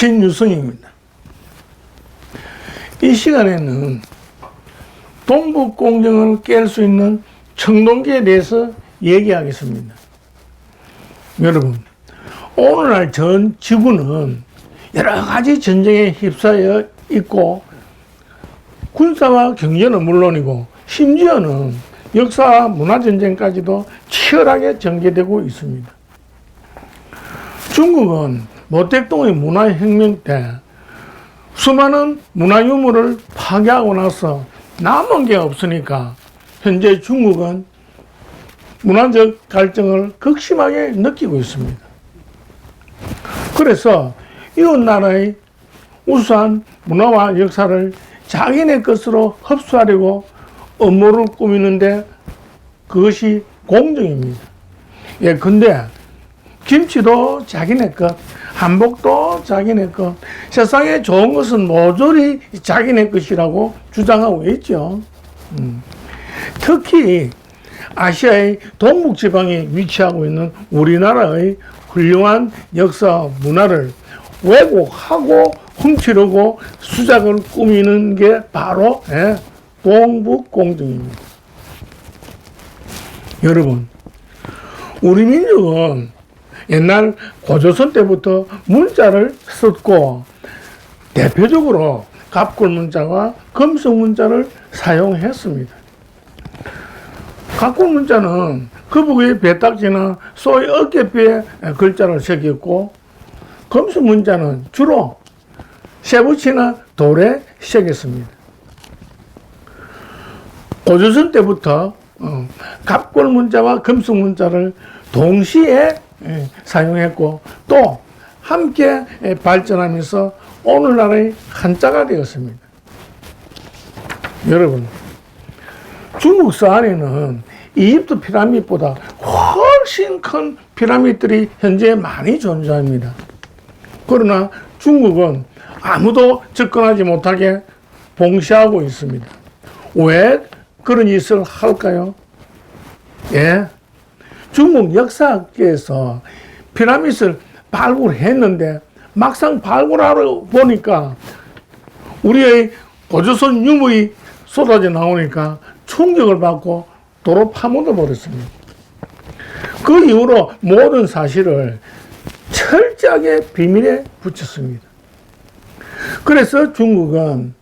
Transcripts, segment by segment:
신유승입니다. 이 시간에는 동북공정을 깰 수 있는 청동기에 대해서 얘기하겠습니다. 여러분, 오늘날 전 지구는 여러 가지 전쟁에 휩싸여 있고 군사와 경제는 물론이고 심지어는 역사와 문화전쟁까지도 치열하게 전개되고 있습니다. 중국은 모택동의 문화혁명 때 수많은 문화유물을 파괴하고 나서 남은 게 없으니까 현재 중국은 문화적 갈등을 극심하게 느끼고 있습니다. 그래서 이웃 나라의 우수한 문화와 역사를 자기네 것으로 흡수하려고 업무를 꾸미는데 그것이 공정입니다. 예, 근데 김치도 자기네 것, 한복도 자기네 것, 세상에 좋은 것은 모조리 자기네 것이라고 주장하고 있죠. 음. 특히 아시아의 동북 지방에 위치하고 있는 우리나라의 훌륭한 역사 문화를 왜곡하고 훔치려고 수작을 꾸미는 게 바로 예, 동북공정입니다. 여러분, 우리 민족은 옛날 고조선 때부터 문자를 썼고 대표적으로 갑골 문자와 금속 문자를 사용했습니다. 갑골 문자는 거북이의 배딱지나 소의 어깨뼈에 글자를 새겼고 금속 문자는 주로 쇠붙이나 돌에 새겼습니다. 고조선 때부터 어, 갑골 문자와 금속 문자를 동시에 예, 사용했고 또 함께 예, 발전하면서 오늘날의 한자가 되었습니다. 여러분, 중국서 안에는 이집트 피라밋보다 훨씬 큰 피라밋들이 현재 많이 존재합니다. 그러나 중국은 아무도 접근하지 못하게 봉쇄하고 있습니다. 왜 그런 짓을 할까요? 예. 중국 역사학계에서 피라밋을 발굴했는데 막상 발굴하러 보니까 우리의 고조선 유물이 쏟아져 나오니까 충격을 받고 도로 파묻어 버렸습니다. 그 이후로 모든 사실을 철저하게 비밀에 붙였습니다. 그래서 중국은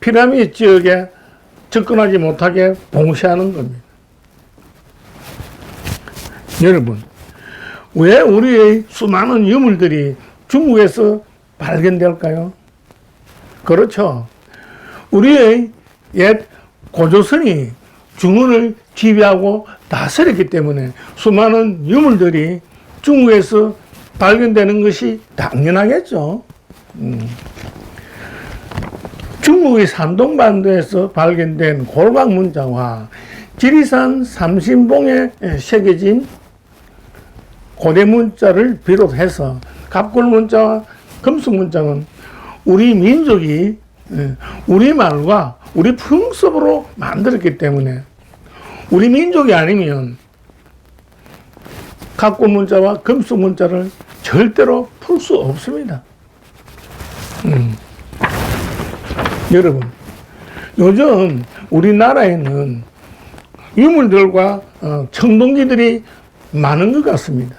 피라미드 지역에 접근하지 못하게 봉쇄하는 겁니다. 여러분, 왜 우리의 수많은 유물들이 중국에서 발견될까요? 그렇죠. 우리의 옛 고조선이 중원을 지배하고 다스렸기 때문에 수많은 유물들이 중국에서 발견되는 것이 당연하겠죠. 음. 중국의 산동반도에서 발견된 골방 문자와 지리산 삼신봉에 새겨진 고대 문자를 비롯해서 갑골 문자와 금속 문자는 우리 민족이 예, 우리 말과 우리 풍습으로 만들었기 때문에 우리 민족이 아니면 갑골 문자와 금속 문자를 절대로 풀 수 없습니다. 음. 여러분, 요즘 우리나라에는 유물들과 어, 청동기들이 많은 것 같습니다.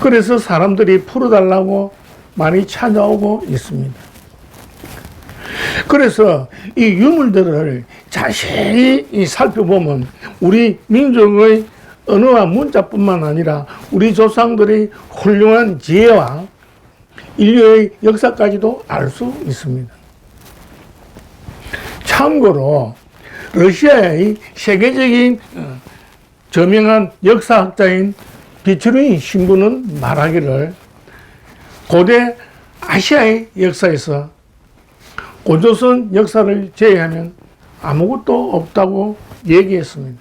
그래서 사람들이 풀어달라고 많이 찾아오고 있습니다. 그래서 이 유물들을 자세히 살펴보면 우리 민족의 언어와 문자뿐만 아니라 우리 조상들의 훌륭한 지혜와 인류의 역사까지도 알 수 있습니다. 참고로 러시아의 세계적인 어, 저명한 역사학자인 비츠루인 신부는 말하기를 고대 아시아의 역사에서 고조선 역사를 제외하면 아무것도 없다고 얘기했습니다.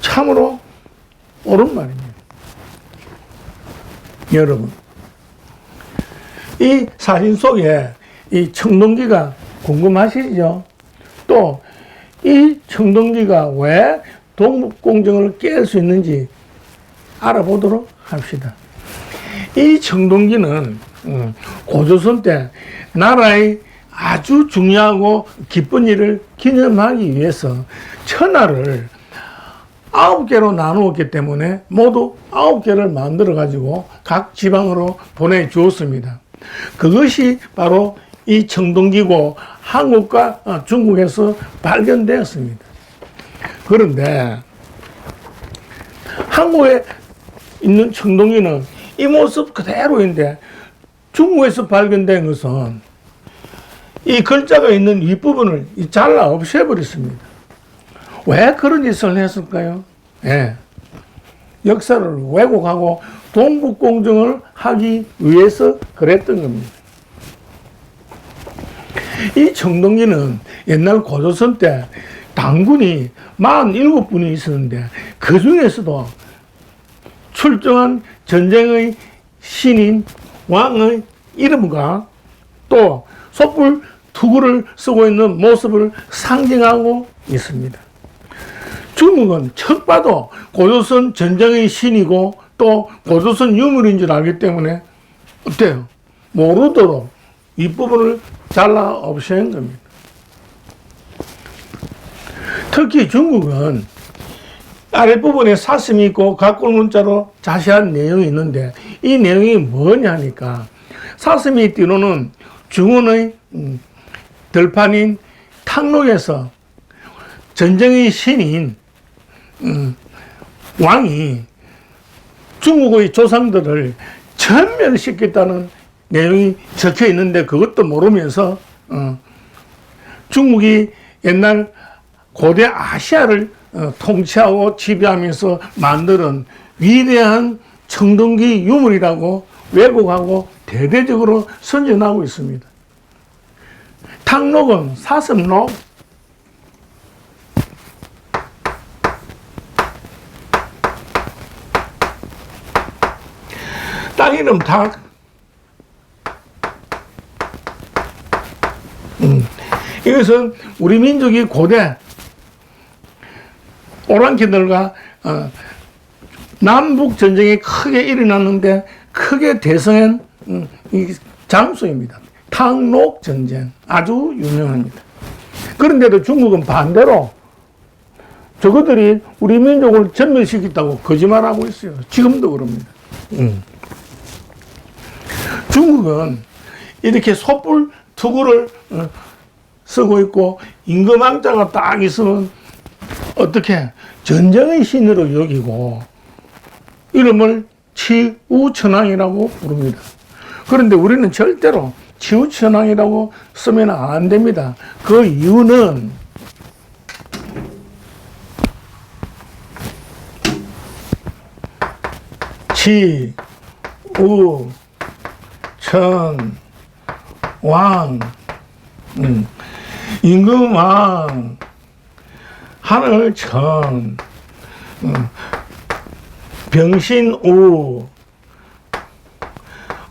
참으로 옳은 말입니다. 여러분, 이 사진 속에 이 청동기가 궁금하시죠? 또 이 청동기가 왜 동북공정을 깰 수 있는지 알아보도록 합시다. 이 청동기는 음, 고조선 때 나라의 아주 중요하고 기쁜 일을 기념하기 위해서 천하를 아홉 개로 나누었기 때문에 모두 아홉 개를 만들어 가지고 각 지방으로 보내 주었습니다. 그것이 바로 이 청동기고 한국과 어, 중국에서 발견되었습니다. 그런데 한국에 있는 청동기는 이 모습 그대로인데 중국에서 발견된 것은 이 글자가 있는 윗부분을 이 잘라 없애버렸습니다. 왜 그런 짓을 했을까요? 예. 역사를 왜곡하고 동국공정을 하기 위해서 그랬던 겁니다. 이 청동기는 옛날 고조선 때 당군이 47분이 있었는데 그 중에서도 출정한 전쟁의 신인 왕의 이름과 또 촛불 투구를 쓰고 있는 모습을 상징하고 있습니다. 중국은 척 봐도 고조선 전쟁의 신이고 또 고조선 유물인 줄 알기 때문에 어때요? 모르도록 이 부분을 잘라 없앤 겁니다. 특히 중국은 아랫부분에 사슴이 있고 각골 문자로 자세한 내용이 있는데 이 내용이 뭐냐니까 사슴이 띠로는 중원의 음, 들판인 탕록에서 전쟁의 신인 음, 왕이 중국의 조상들을 전멸시켰다는 내용이 적혀 있는데 그것도 모르면서 어, 중국이 옛날 고대 아시아를 어, 통치하고 지배하면서 만드는 위대한 청동기 유물이라고 왜곡하고 대대적으로 선전하고 있습니다. 탕록은 사슴록, 땅 이름 닭. 음. 이것은 우리 민족이 고대 오랑캐들과 어, 남북 전쟁이 크게 일어났는데 크게 대성한 음, 이 장소입니다. 탕록 전쟁 아주 유명합니다. 그런데도 중국은 반대로 저것들이 우리 민족을 전멸시켰다고 거짓말하고 있어요. 지금도 그럽니다. 음. 중국은 이렇게 촛불 투구를 어, 쓰고 있고 임금왕자가 딱 있으면 어떻게 전쟁의 신으로 여기고 이름을 치우천왕이라고 부릅니다. 그런데 우리는 절대로 치우천왕이라고 쓰면 안 됩니다. 그 이유는 치, 우, 천, 왕, 음, 임금왕, 하늘천, 음, 병신우,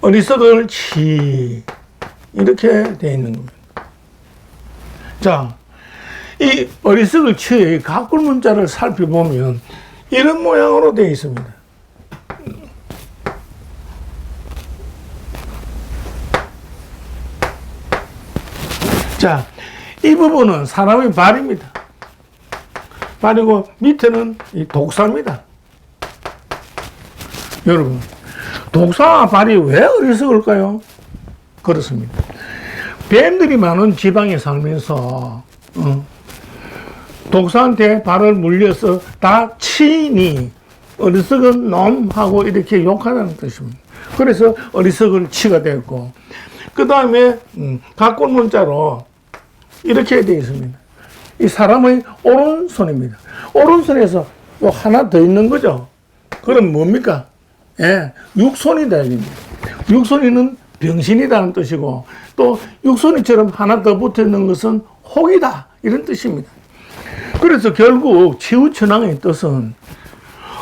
어리석을 치, 이렇게 되어 있는 겁니다. 자, 이 어리석을 치의 가꿀 문자를 살펴보면 이런 모양으로 되어 있습니다. 자, 이 부분은 사람의 발입니다. 발이고 밑에는 이 독사입니다. 여러분, 독사와 발이 왜 어리석을까요? 그렇습니다. 뱀들이 많은 지방에 살면서 어, 독사한테 발을 물려서 다 치니 어리석은 놈 하고 이렇게 욕하는 뜻입니다. 그래서 어리석을 치가 됐고 그 다음에 음, 각골 문자로 이렇게 되어 있습니다. 이 사람의 오른손입니다. 오른손에서 요 하나 더 있는 거죠. 그럼 뭡니까? 예, 육손이다. 육손이는 병신이라는 뜻이고 또 육손이처럼 하나 더 붙어 있는 것은 혹이다. 이런 뜻입니다. 그래서 결국 치우천왕의 뜻은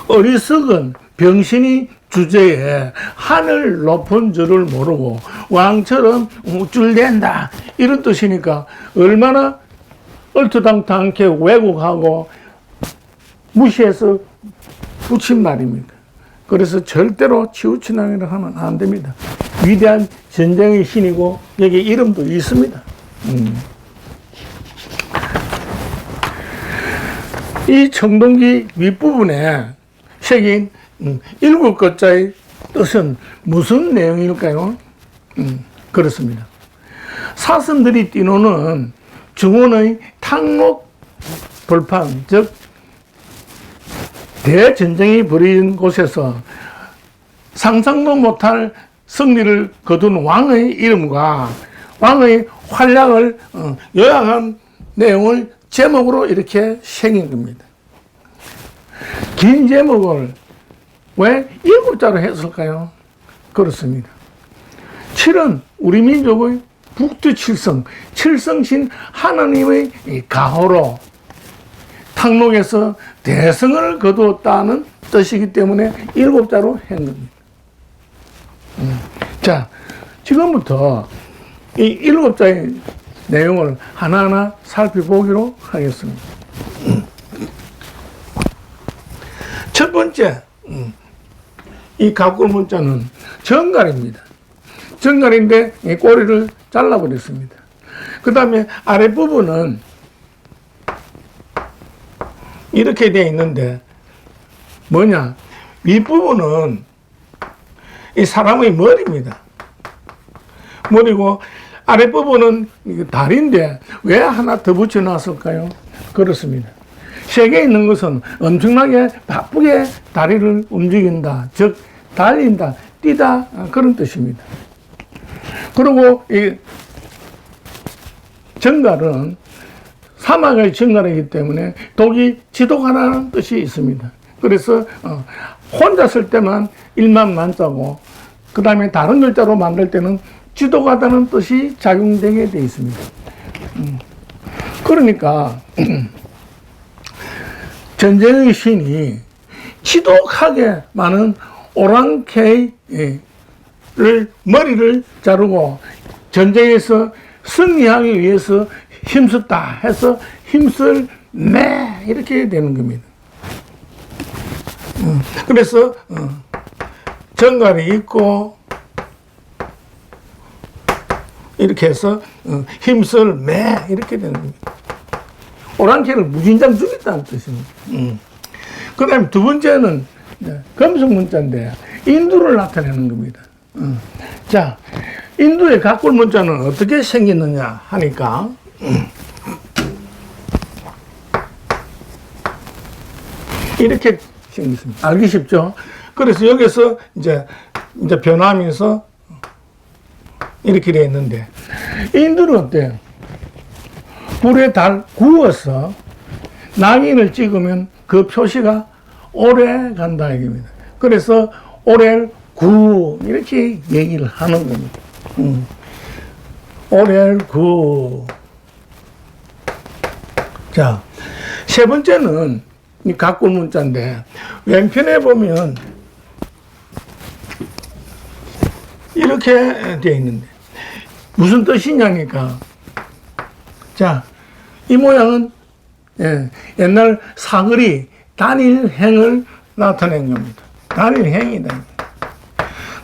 어리석은 병신이 주제에 하늘 높은 줄을 모르고 왕처럼 우쭐댄다 이런 뜻이니까 얼마나 얼토당토않게 왜곡하고 무시해서 붙인 말입니다. 그래서 절대로 치우치나이를 하면 안 됩니다. 위대한 전쟁의 신이고 여기 이름도 있습니다. 음. 이 청동기 윗부분에 새긴 음, 일곱 글자의 뜻은 무슨 내용일까요? 음, 그렇습니다. 사슴들이 뛰노는 중원의 탕록 벌판, 즉 대전쟁이 벌어진 곳에서 상상도 못할 승리를 거둔 왕의 이름과 왕의 활약을 어, 요약한 내용을 제목으로 이렇게 새긴 겁니다. 긴 제목을 왜 일곱 자로 했을까요? 그렇습니다. 7은 우리 민족의 북두 칠성, 칠성신 하나님의 이 가호로 탕록에서 대성을 거두었다는 뜻이기 때문에 일곱 자로 한 겁니다. 음. 자, 지금부터 이 일곱 자의 내용을 하나하나 살펴보기로 하겠습니다. 음. 첫 번째, 음, 이 가꿀 문자는 정갈입니다. 정갈인데 이 꼬리를 잘라버렸습니다. 그 다음에 아랫부분은 이렇게 되어 있는데 뭐냐? 윗부분은 이 사람의 머리입니다. 머리고 아랫부분은 다리인데 왜 하나 더 붙여놨을까요? 그렇습니다. 세계에 있는 것은 엄청나게 바쁘게 다리를 움직인다. 즉, 달린다, 뛰다, 아, 그런 뜻입니다. 그리고 이 정갈은 사막의 정갈이기 때문에 독이 지독하다는 뜻이 있습니다. 그래서 어, 혼자 쓸 때만 일만 만자고 그 다음에 다른 글자로 만들 때는 지독하다는 뜻이 작용되게 되어 있습니다. 음. 그러니까 전쟁의 신이 지독하게 많은 오랑캐를 머리를 자르고 전쟁에서 승리하기 위해서 힘썼다 해서 힘쓸 매 이렇게 되는 겁니다. 음, 그래서 어, 정갈이 있고 이렇게 해서 어, 힘쓸 매 이렇게 되는 겁니다. 오랑캐를 무진장 죽였다는 뜻입니다. 음. 그 다음에 두 번째는 네, 금속 문자인데 인두를 나타내는 겁니다. 음. 자, 인두의 가꿀 문자는 어떻게 생겼느냐 하니까 음. 이렇게 생겼습니다. 알기 쉽죠? 그래서 여기서 이제 이제 변하면서 이렇게 되어 있는데 인두는 어때요? 불에 달 구워서 낙인을 찍으면 그 표시가 오래 간다 얘기입니다. 그래서 오래 구 이렇게 얘기를 하는 겁니다. 음. 오래 구. 자, 세 번째는 이 가꿀 문자인데 왼편에 보면 이렇게 되어 있는데 무슨 뜻이냐니까 자, 이 모양은 예, 옛날 사거리 단일행을 나타낸 겁니다. 단일행이다.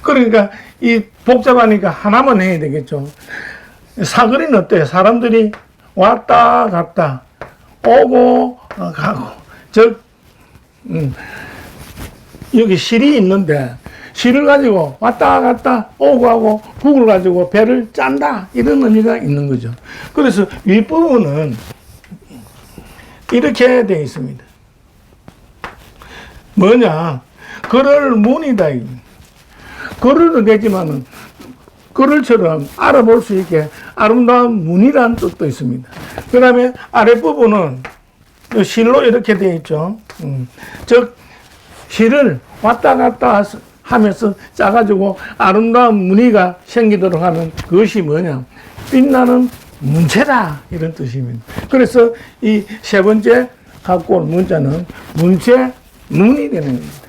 그러니까 이 복잡하니까 하나만 해야 되겠죠. 사거리는 어때요? 사람들이 왔다 갔다 오고 어, 가고 즉 음, 여기 실이 있는데 실을 가지고 왔다 갔다 오고 가고 북을 가지고 배를 짠다 이런 의미가 있는 거죠. 그래서 윗부분은 이렇게 되어 있습니다. 뭐냐? 걸을 문이다. 걸을도 되지만은 걸을처럼 알아볼 수 있게 아름다운 문이라는 뜻도 있습니다. 그 다음에 아랫부분은 실로 이렇게 되어 있죠. 음. 즉, 실을 왔다 갔다 하면서 짜가지고 아름다운 무늬가 생기도록 하는 그것이 뭐냐. 빛나는 문체다. 이런 뜻입니다. 그래서 이 세 번째 갖고 온 문자는 문체, 문이 되는 겁니다.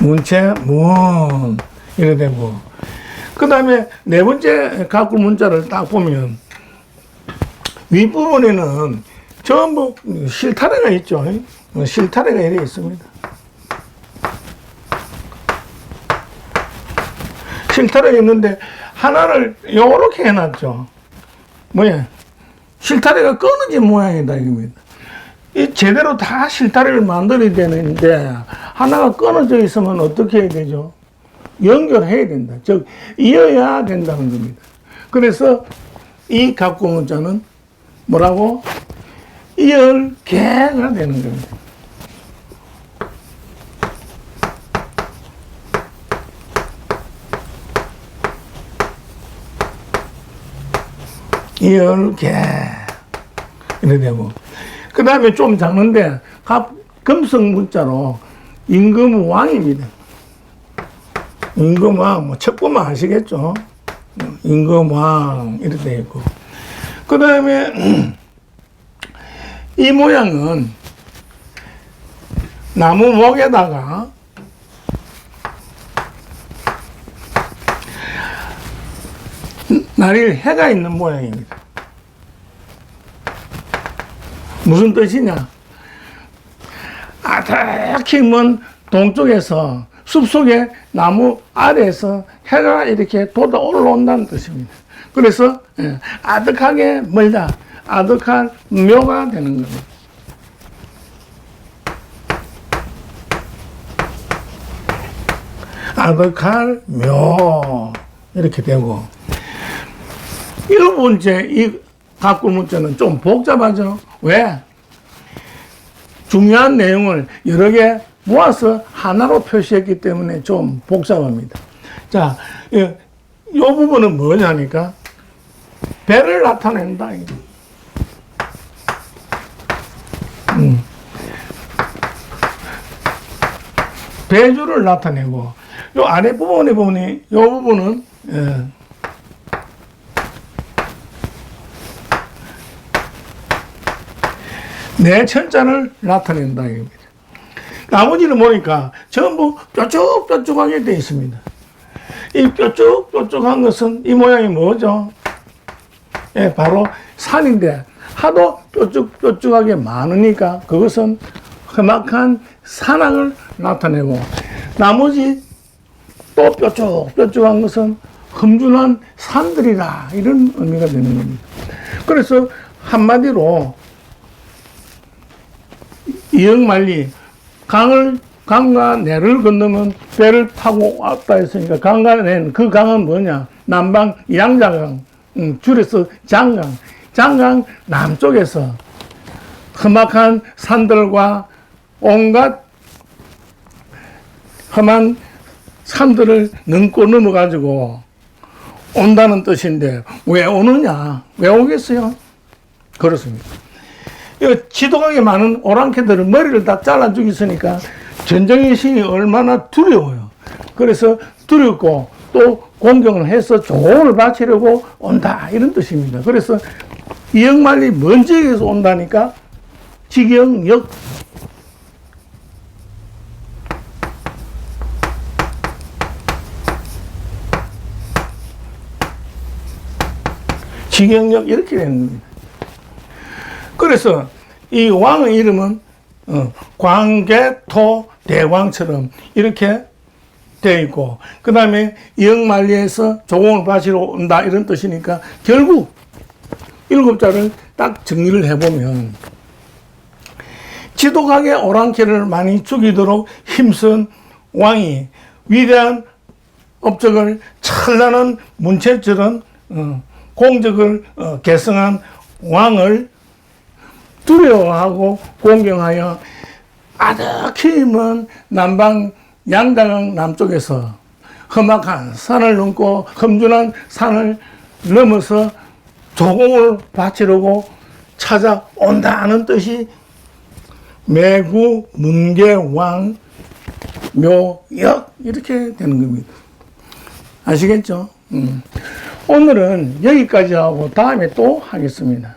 문체, 문. 이렇게 되고. 그 다음에 네 번째 갖고 문자를 딱 보면 윗부분에는 전부 실타래가 있죠. 어, 실타래가 이래 있습니다. 실타래가 있는데 하나를 요렇게 해놨죠. 뭐야? 실타래가 끊어진 모양이다 이겁니다. 이 제대로 다 실타래를 만들어야 되는데 하나가 끊어져 있으면 어떻게 해야 되죠? 연결해야 된다. 즉 이어야 된다는 겁니다. 그래서 이 각구 문자는 뭐라고? 이열개가 되는 겁니다. 이열개 이래 되고 그 다음에 좀 작는데 갑 금성 문자로 임금 왕입니다. 임금왕 뭐 첩보만 아시겠죠? 임금왕 이렇게 돼 있고 그 다음에 이 모양은 나무 목에다가 날일 해가 있는 모양입니다. 무슨 뜻이냐? 아득히 먼 동쪽에서 숲속에 나무 아래에서 해가 이렇게 돋아 올라온다는 뜻입니다. 그래서 예, 아득하게 멀다. 아득한 묘가 되는 겁니다. 아득할 묘 이렇게 되고 일곱 번째 이 각구 문자는 좀 복잡하죠. 왜? 중요한 내용을 여러 개 모아서 하나로 표시했기 때문에 좀 복잡합니다. 자, 이, 이 부분은 뭐냐니까 배를 나타낸다. 음. 배주를 나타내고 요 아래 부분에 보면 요 부분은 예, 내 천자를 나타낸다 이겁니다. 나머지는 보니까 전부 뾰족뾰족하게 되어 있습니다. 이 뾰족뾰족한 것은 이 모양이 뭐죠? 예, 바로 산인데 하도 뾰족뾰족하게 많으니까 그것은 험악한 산악을 나타내고 나머지 또 뾰족뾰족한 것은 험준한 산들이다 이런 의미가 되는 겁니다. 그래서 한마디로 이영만리 강을 강과 내를 건너면 배를 타고 왔다 했으니까 강과 내는 그 강은 뭐냐? 남방 양자강 음, 줄여서 장강. 장강 남쪽에서 험악한 산들과 온갖 험한 산들을 넘고 넘어가지고 온다는 뜻인데 왜 오느냐? 왜 오겠어요? 그렇습니다 이 지독하게 많은 오랑캐들은 머리를 다 잘라 죽였으니까 전쟁의 신이 얼마나 두려워요. 그래서 두렵고 또 공경을 해서 조언을 바치려고 온다 이런 뜻입니다. 그래서 이영만리 먼 지역에서 온다니까 직영역 직영역 이렇게 겁니다. 그래서 이 왕의 이름은 어, 광개토 대왕처럼 이렇게 되어 있고 그 다음에 영만리에서 조공을 바치러 온다 이런 뜻이니까 결국 일곱 자를 딱 정리를 해보면 지독하게 오랑캐를 많이 죽이도록 힘쓴 왕이 위대한 업적을 찬란한 문체처럼 어, 공적을 어, 개성한 왕을 두려워하고 공경하여 아득히 먼 남방 양다강 남쪽에서 험악한 산을 넘고 험준한 산을 넘어서 조공을 바치려고 찾아온다는 뜻이 매구 문계왕 묘역 이렇게 되는 겁니다. 아시겠죠? 음. 오늘은 여기까지 하고 다음에 또 하겠습니다.